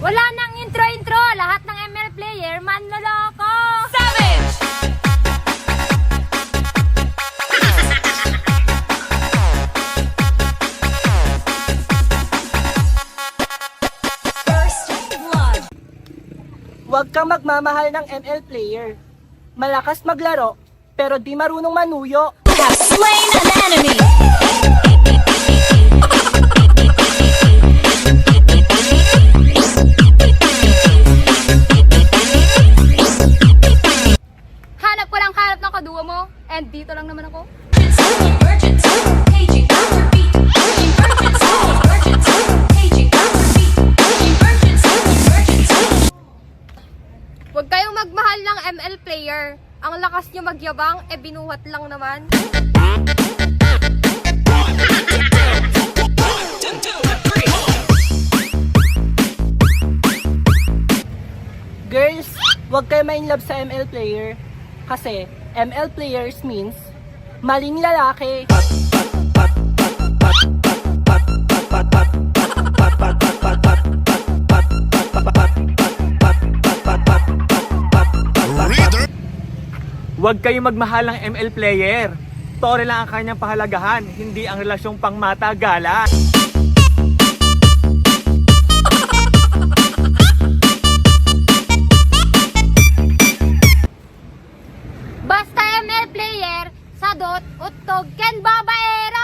Wala nang intro-intro. Lahat ng ML player, manloloko. Savage! First blood. Huwag kang magmamahal ng ML player. Malakas maglaro, pero di marunong manuyo. Have slain an enemy. Hanap ko lang hanap ng kaduwa mo. And dito lang naman ako. Huwag kayong magmahal ng ML player. Ang lakas niyo magyabang, e binuhat lang naman. Girls, huwag kayo ma love sa ML player. Kasi ML players means maling lalaki. Huwag kayong magmahal ng ML player. Tore lang ang kanyang pahalagahan, hindi ang relasyong pangmatagalan. Sadot, utog, ken babaero!